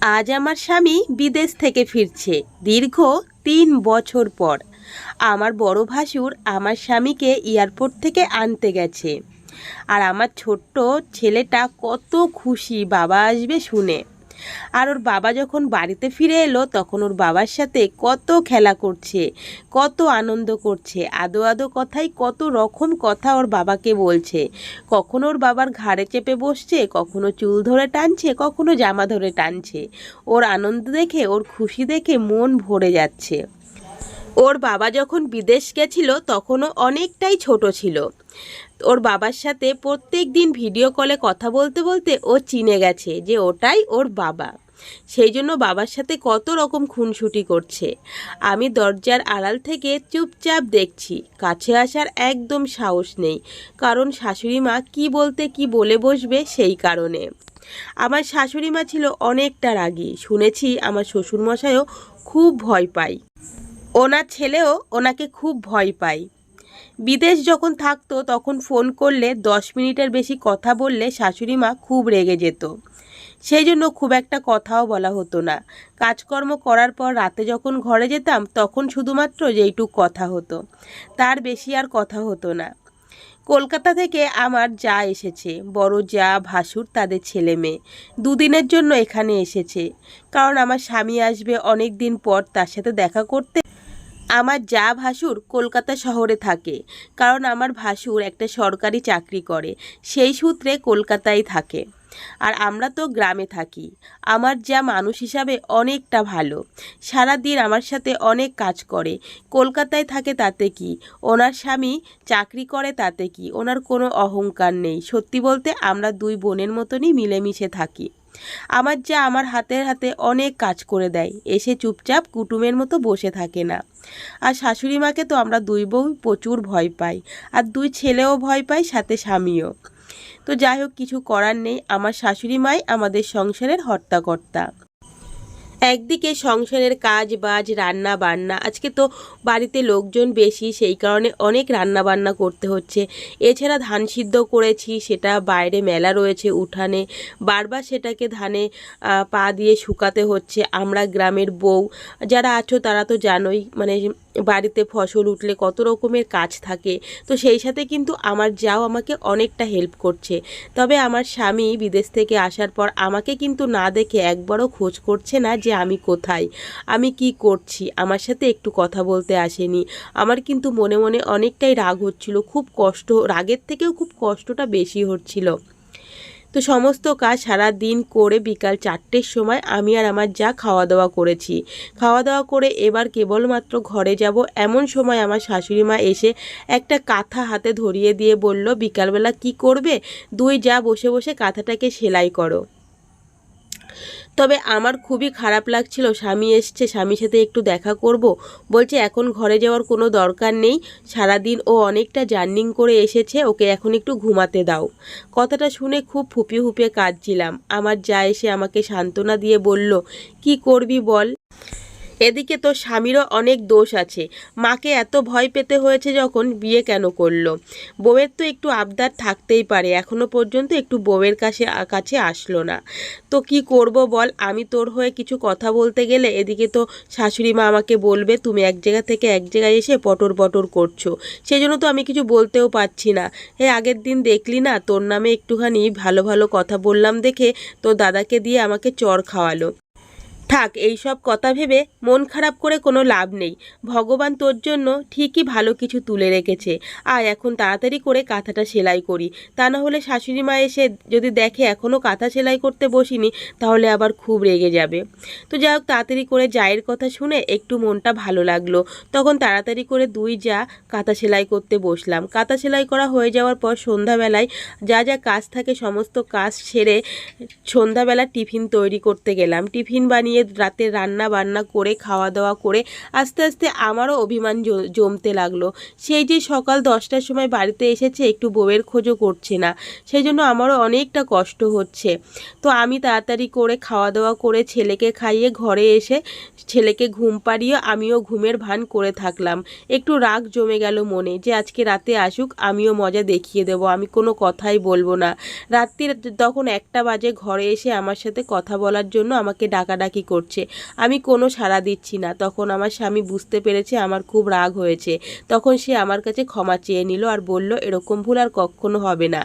আজ আমার স্বামী বিদেশ থেকে ফিরছে, দীর্ঘ তিন বছর পর। আমার বড় ভাসুর আমার স্বামীকে এয়ারপোর্ট থেকে আনতে গেছে। আর আমার ছোট্ট ছেলেটা কত খুশি, বাবা আসবে শুনে। আর ওর বাবা যখন বাড়িতে ফিরে এলো, তখন ওর বাবার সাথে কত খেলা করছে, কত আনন্দ করছে, আদো আদো কথাই কত রকম কথা ওর বাবাকে বলছে। কখনো ওর বাবার ঘাড়ে চেপে বসছে, কখনো চুল ধরে টানছে, কখনো জামা ধরে টানছে। ওর আনন্দ দেখে, ওর খুশি দেখে মন ভরে যাচ্ছে। ওর বাবা যখন বিদেশ গেছিল, তখনও অনেকটাই ছোট ছিল। ওর বাবার সাথে প্রত্যেক দিন ভিডিও কলে কথা বলতে বলতে ও চিনে গেছে যে ওটাই ওর বাবা। সেই জন্য বাবার সাথে কত রকম খুনসুটি করছে। আমি দরজার আড়াল থেকে চুপচাপ দেখছি, কাছে আসার একদম সাহস নেই, কারণ শাশুড়ি মা কী বলতে কি বলে বসবে সেই কারণে। আমার শাশুড়ি মা ছিল অনেকটা রাগী, শুনেছি আমার শ্বশুরমশাইও খুব ভয় পায়। ওনার ছেলেও ওনাকে খুব ভয় পায়। বিদেশ যখন থাকতো, তখন ফোন করলে, দশ মিনিটের বেশি কথা বললে শাশুড়ি মা খুব রেগে যেত। সেই জন্য খুব একটা কথাও বলা হতো না। কাজকর্ম করার পর রাতে যখন ঘরে যেতাম, তখন শুধুমাত্র যেইটুক কথা হতো। তার বেশি আর কথা হতো না। কলকাতা থেকে আমার যা এসেছে, বড় যা ভাসুর তাদের ছেলে মেয়ে, দুদিনের জন্য এখানে এসেছে। কারণ আমার স্বামী আসবে অনেক দিন পর তার সাথে দেখা করতে। আমার যা ভাসুর কলকাতা শহরে থাকে, কারণ আমার ভাসুর একটা সরকারি চাকরি করে, সেই সূত্রে কলকাতায় থাকে। আর আমরা তো গ্রামে থাকি। আমার যা মানুষ হিসাবে অনেকটা ভালো। সারা দিন আমার সাথে অনেক কাজ করে। কলকাতায় থাকে তাতে কি? ওনার স্বামী চাকরি করে তাতে কি? ওনার কোনো অহংকার নেই। সত্যি বলতে আমরা দুই বোনের মতনই মিলেমিশে থাকি। আমার যা আমার হাতের হাতে অনেক কাজ করে দেয়, এসে চুপচাপ কুটুমের মতো বসে থাকে না। আর শাশুড়ি মাকে তো আমরা দুই বউ প্রচুর ভয় পাই, আর দুই ছেলেও ভয় পাই সাথে স্বামীও। তো যাই হোক, কিছু করার নেই, আমার শাশুড়ি মাই আমাদের সংসারের হর্তাকর্তা। একদিকে সংসারের কাজ বাজ, রান্না বান্না। আজকে তো বাড়িতে লোকজন বেশি, সেই কারণে অনেক রান্না বান্না করতে হচ্ছে। এছাড়া ধান সিদ্ধ করেছি, সেটা বাইরে মেলা রয়েছে উঠানে। বারবার সেটাকে ধানে পা দিয়ে শুকাতে হচ্ছে। আমরা গ্রামের বউ, যারা আছো তারা তো জানোই মানে বাড়িতে ফসল উঠলে কত রকমের কাজ থাকে। তো সেই সাথে কিন্তু আমার যাও আমাকে অনেকটা হেল্প করছে। তবে আমার স্বামী বিদেশ থেকে আসার পর আমাকে কিন্তু না দেখে একবারও খোঁজ করছে না যে আমি কোথায়। আমি কি করছি? আমার সাথে একটু কথা বলতে আসেনি। আমার কিন্তু মনে মনে অনেকটাই রাগ হচ্ছিল। খুব কষ্ট, রাগের থেকেও খুব কষ্টটা বেশি হচ্ছিল। তো সমস্ত কাজ সারা দিন করে বিকাল চারটের সময় আমি আর আমার যা খাওয়া দাওয়া করেছি। খাওয়া দাওয়া করে এবার কেবলমাত্র ঘরে যাব। এমন সময় আমার শাশুড়ি মা এসে একটা কাঁথা হাতে ধরিয়ে দিয়ে বলল, বিকালবেলা কি করবে? দুই যা বসে বসে কাঁথাটাকে সেলাই করো। তবে আমার খুবই খারাপ লাগছিল, স্বামী এসছে, স্বামীর সাথে একটু দেখা করব। বলছে, এখন ঘরে যাওয়ার কোনো দরকার নেই, সারাদিন ও অনেকটা জার্নিং করে এসেছে, ওকে এখন একটু ঘুমাতে দাও। কথাটা শুনে খুব ফুপিয়ে ফুপিয়ে কাঁদছিলাম। আমার যা এসে আমাকে সান্ত্বনা দিয়ে বলল, কি করবি বল? এদিকে তো স্বামীরও অনেক দোষ আছে। মাকে এত ভয় পেতে হয়েছে যখন বিয়ে কেন করল? বউয়ের তো একটু আবদার থাকতেই পারে, এখনও পর্যন্ত একটু বউয়ের কাছে কাছে আসলো না। তো কি করব বল, আমি তোর হয়ে কিছু কথা বলতে গেলে এদিকে তো শাশুড়ি মা আমাকে বলবে, তুমি এক জায়গা থেকে এক জায়গায় এসে পটর পটর করছ। সেই জন্য তো আমি কিছু বলতেও পারছি না। হে আগের দিন দেখলি না, তোর নামে একটুখানি ভালো ভালো কথা বললাম দেখে তোর দাদাকে দিয়ে আমাকে চর খাওয়ালো। থাক এই সব কথা ভেবে মন খারাপ করে কোনো লাভ নেই। ভগবান তোর জন্য ঠিকই ভালো কিছু তুলে রেখেছে। আয়, এখন তাড়াতাড়ি করে কাঁথাটা সেলাই করি। তা না হলে শাশুড়ি মা এসে যদি দেখে এখনও কাঁথা সেলাই করতে বসিনি, তাহলে আবার খুব রেগে যাবে। তো যাই হোক, তাড়াতাড়ি করে জায়ের কথা শুনে একটু মনটা ভালো লাগল। তখন তাড়াতাড়ি করে দুই যা কাঁথা সেলাই করতে বসলাম। কাঁথা সেলাই করা হয়ে যাওয়ার পর সন্ধ্যাবেলায় যা যা কাজ থাকে, সমস্ত কাজ সেরে সন্ধ্যাবেলা টিফিন তৈরি করতে গেলাম। টিফিন বানিয়ে ঘুমিয়ে রাতে রান্না বান্না করে খাওয়া দাওয়া করে আস্তে আস্তে আমারও অভিমান জমতে লাগল। সেই যে সকাল দশটার সময় বাড়িতে এসেছে, একটু বউয়ের খোঁজও করছে না। সেই জন্য আমারও অনেকটা কষ্ট হচ্ছে। তো আমি তাড়াতাড়ি করে খাওয়া দাওয়া করে ছেলেকে খাইয়ে ঘরে এসে ছেলেকে ঘুম পাড়িয়ে আমিও ঘুমের ভান করে থাকলাম। একটু রাগ জমে গেল মনে যে আজকে রাতে আসুক, আমিও মজা দেখিয়ে দেবো, আমি কোনো কথাই বলব না। রাত্রির তখন একটা বাজে ঘরে এসে আমার সাথে কথা বলার জন্য আমাকে ডাকাডাকি করছে। আমি কোনো সাড়া দিচ্ছি না। তখন আমার স্বামী বুঝতে পেরেছে আমার খুব রাগ হয়েছে। তখন সে আমার কাছে ক্ষমা চেয়ে নিল আর বলল, এরকম ভুল আর কখনো হবে না।